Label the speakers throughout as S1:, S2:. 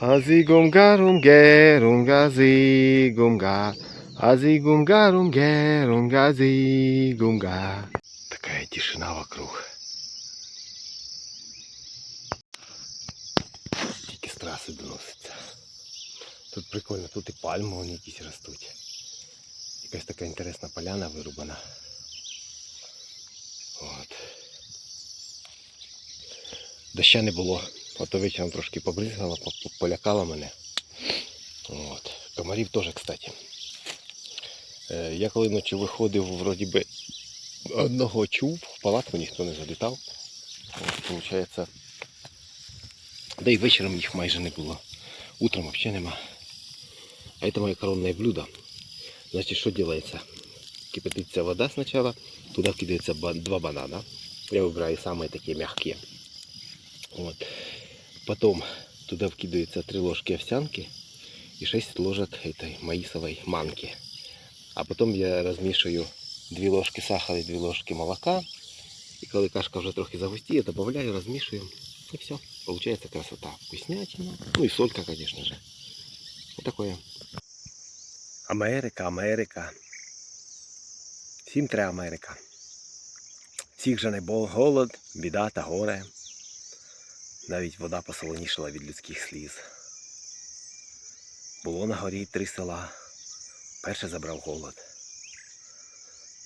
S1: Азигумгарумге рунгазигумга. Азигумгарумге рунгазигумга. Такая тишина вокруг. Тільки з траси доноситься. Тут прикольно, тут і пальми вони якісь ростуть. Якась така інтересна поляна вирубана. От. Доща не було. Ото вечором трошки побризгало, по- по- полякало мене. От. Комарів теж, кстати. Е, Я коли ночі виходив, вроді би, одного чув, в палатку ніхто не залітав. От, получається. Да і вечором їх майже не було. Утром взагалі нема. А это моє коронне блюдо. Значит, что делается? Кипятится вода сначала, туда кидается ба- два банана. Я выбираю самые такие мягкие. Вот. Потом туда вкидывается 3 ложки овсянки и 6 ложек этой маисовой манки. А потом я размешиваю 2 ложки сахара и 2 ложки молока. И когда кашка уже трохи загустеет, добавляю, размешиваю. И все. Получается красота. Вкуснятина. Ну и солька, конечно же. Вот такое. Америка, Америка. Всім треба Америка. Всіх же не бол голод, біда та горе. Навіть вода посолонішала від людських сліз. Було на горі три села. Перше забрав голод.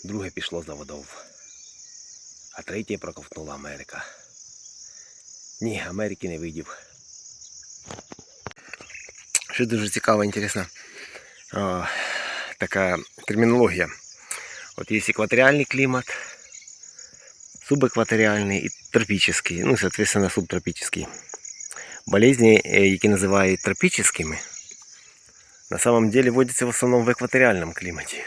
S1: Друге пішло за водою. А третє проковтнула Америка. Ні, Америки не видів. Що дуже цікаво, інтересно. Така термінологія. От є екваторіальний клімат, субекваторіальний і тропічний, ну, соответственно, субтропічний. Болезни, е, які називають тропічними, на самом деле водяться в основному в екваторіальному кліматі.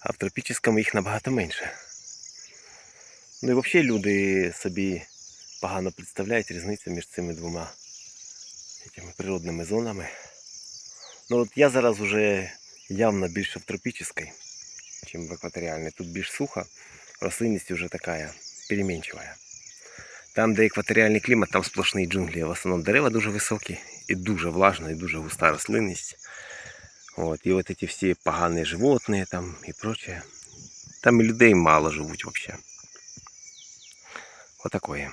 S1: А в тропічному їх набагато менше. Ну і взагалі люди собі погано представляють різницю між цими двома этими природними зонами. Ну от я зараз уже явно більше в тропічній, ніж в екваторіальній. Тут більш сухо, рослинність вже така перемінчива. Там, де екваторіальний клімат, там сплошні джунглі. В основному дерева дуже високі і дуже влажна, і дуже густа рослинність. От, і от ці всі погані животні там і прочее. Там і людей мало живуть взагалі. Отакое.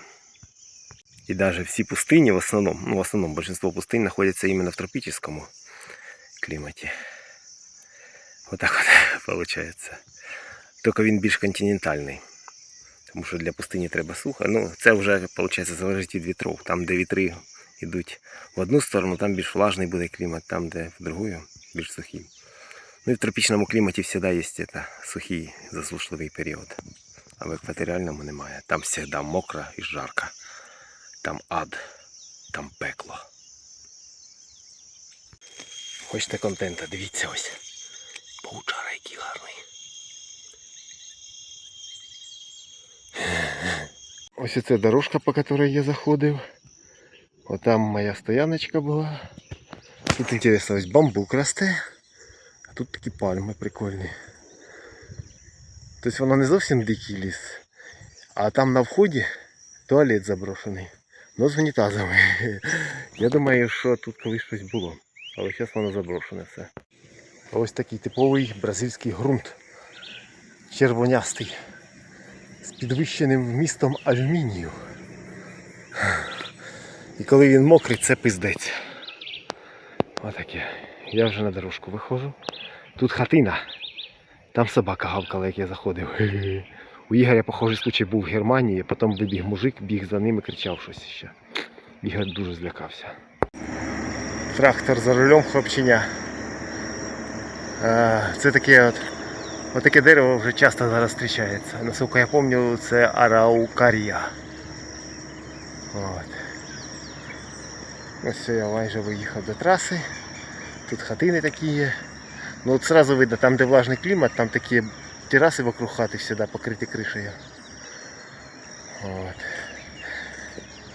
S1: И даже все пустыни в основном, ну в основном большинство пустынь находятся именно в тропическом климате. Вот так вот Только він більш континентальний. Тому що для пустині треба сухо. Ну, це вже виходить залежить від вітров. Там, де вітри йдуть в одну сторону, там більш влажний буде клімат, там, де в другу, більш сухий. Ну і в тропічному кліматі завжди є це, сухий засушливий період. А в екваторіальному немає. Там завжди мокро і жарко. Там ад, там пекло. Хочете контента, дивіться ось. Паучара який гарний. Ось це дорожка, по якій я заходив. Отам моя стояночка була. Тут інтересно, ось бамбук росте, а тут такі пальми прикольні. Тобто воно не зовсім дикий ліс, а там на вході туалет заброшений. Ну з унітазами. Я думаю, що тут колись щось було. Але зараз воно заброшене все. Ось такий типовий бразильський ґрунт. Червонястий. З підвищеним вмістом алюмінію. І коли він мокрий, це пиздець. Отаке. Я вже на дорожку виходжу. Тут хатина. Там собака гавкала, як я заходив. У Ігоря похожий случай був в Германії, потім вибіг мужик, біг за ним і кричав щось ще. Ігор дуже злякався. Трактор за рулем хлопчиня. Це таке от. От таке дерево вже часто зараз зустрічається. Наскільки я пам'ятаю, це араукарія. От. Ось я майже виїхав до траси. Тут хатини такі є. Ну от сразу видно, там де влажний клімат, там такі тераси вокруг хати всегда покриті кришею. От.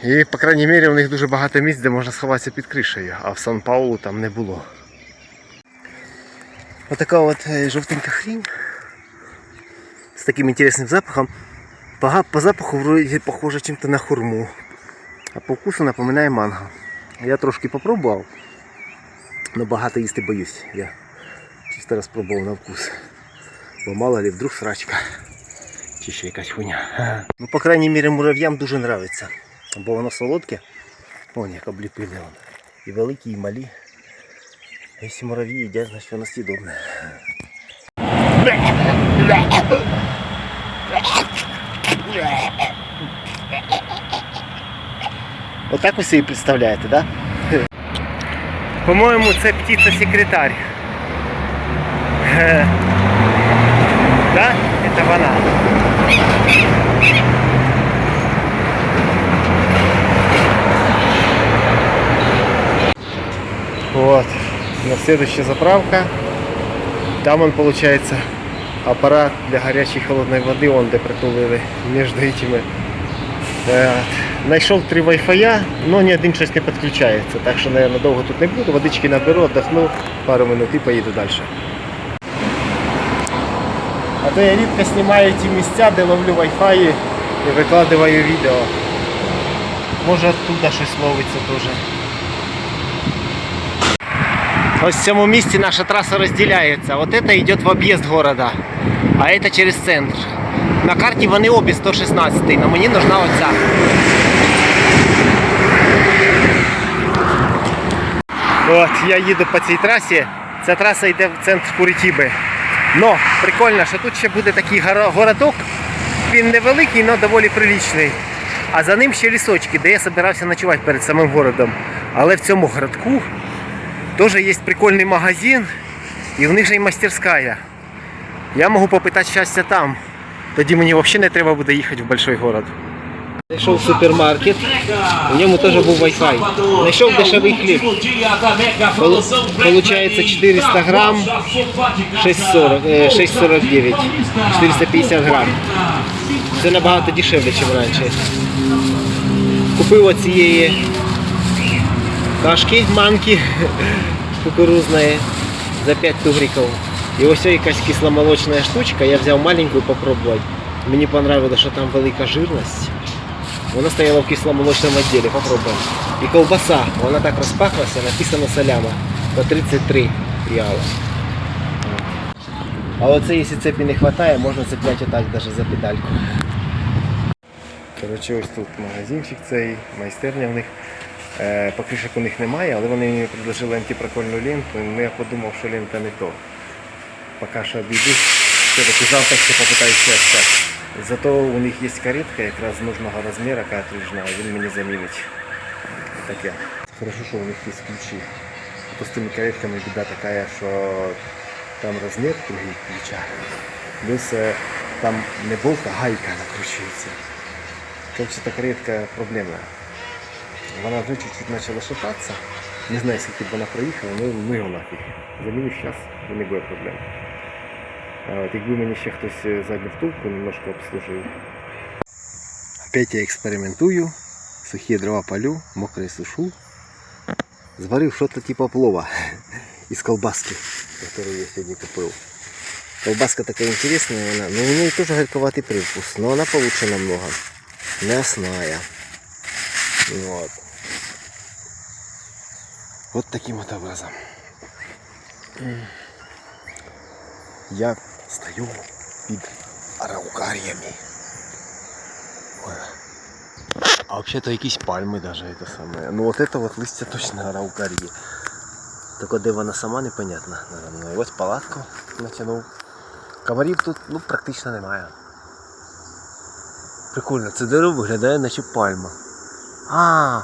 S1: І, по крайній мірі, у них дуже багато місць, де можна сховатися під кришею, а в Сан-Паулу там не було. Отака от е, жовтенька хрінь з таким інтересним запахом. По, по запаху вроді похоже чим-то на хурму. А по вкусу напоминає манго. Я трошки попробував, але багато їсти боюсь. Я чисто розпробував на вкус. Бо мало ли вдруг срачка. Чи якась хуйня. Ну, по крайній мірі, мурав'ям дуже подобається. Бо воно солодке. Вон як обліпили воно. І великі, і малі. Якщо мурав'ї їдять, значить воно съедобне. Отак ви собі представляєте, да? По-моєму, це птиця-секретарь. Е, Да? Это вона. Вот. На следующая заправка. Там он получается аппарат для горячей и холодной воды, он де притулили между этими. Е, Знайшов три Wi-Fi, но ні один щось не підключається. Так що, наверное, довго тут не буду. Водички наберу, отдохну пару минут і поїду далі. А то я рідко знімаю ті місця, де ловлю Wi-Fi і викладаю відео. Може оттуда щось ловиться теж. Ось в цьому місці наша траса розділяється. От це йде в об'їзд города, а це через центр. На карті вони обі 116, але мені нужна оця. От, я їду по цій трасі. Ця траса йде в центр Куритіби. Но прикольно, що тут ще буде такий городок. Він невеликий, але доволі приличний. А за ним ще лісочки, де я збирався ночувати перед самим городом. Але в цьому городку теж є прикольний магазин, і в них же і мастерська. Я можу попитати щастя там. Тоді мені взагалі не треба буде їхати в большой город. Зайшов в супермаркет, у ньому теж був Wi-Fi. Знайшов дешевий хліб. Получається 400 грам, 6,40, е, 6,49, 450 грам. Це набагато дешевле, ніж раніше. Купив оцієї кашки, манки кукурузної за 5 тугриків. І ось якась кисломолочна штучка, я взяв маленьку попробувати. Мені понравилось, що там велика жирність. Вона стояла в кисломолочному відділі, попробуємо. І ковбаса, вона так розпахлася, написано соляма по 33 реала. А оце, якщо цепі не вистачає, можна цепляти отак навіть за педальку. Коротше, ось тут магазинчик цей, майстерня в них. Е, покришок у них немає, але вони мені предложили антипрокольну ленту, я подумав, що лента не то. Поки що обійдусь, все-таки завтра ще попитаюся щастя. Зато у них є каретка якраз нужного розміру картриджна, він мені замінить. Таке. Хорошо, що у них ключі. А то з тими каретками біда така, що там розмір другий ключа. Плюс е, там не болт, а гайка накручується. Короче, эта каретка проблемна. Вона вже чуть-чуть почала шататися. Не знаю, скільки б вона проїхала, але ну його нафіг. Заміню зараз, і не буде проблем. А от якби мені ще хтось е, задню втулку немножко обслужив. Опять я експериментую. Сухі дрова палю, мокре сушу. Зварив щось типу плова із колбаски, яку я сьогодні купив. Колбаска така интересная, она, но у нее тоже горьковатый привкус, но она получше намного. Мясная. Вот. Вот таким вот образом. Я стою під араукаріями. А вообще-то якісь пальми даже это самое. Ну вот это вот листья точно араукарії. Только де вона сама непонятно. наверно. І ось палатку натягнув. Комарів тут ну, практично немає. Прикольно, це дерево виглядає наче пальма. А,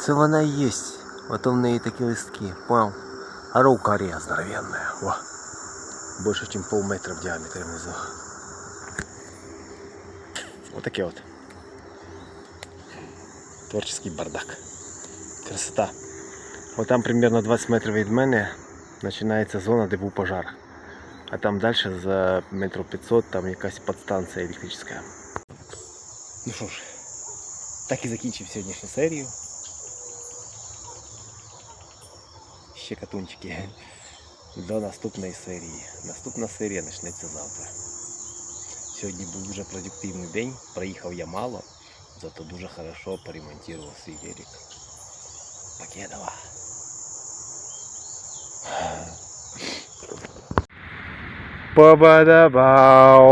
S1: це вона і є. Ото в неї такі листки. Понял? Араукарія здоровенная. О. Больше, ніж пол метра в діаметрі внизу. Отаке от. Творческий бардак. Красота. От там примерно 20 метрів від мене починається зона, де був пожар. А там далі за метрів 500 там якась подстанція електрична. Ну що ж, так і закінчив сьогоднішню серію. Ще катунчики. До наступної серії. Наступна серія почнеться завтра. Сьогодні був дуже продуктивний день. Проїхав я мало, зато дуже хорошо поремонтував свій велик. Покедова. Па-ба-да-бау.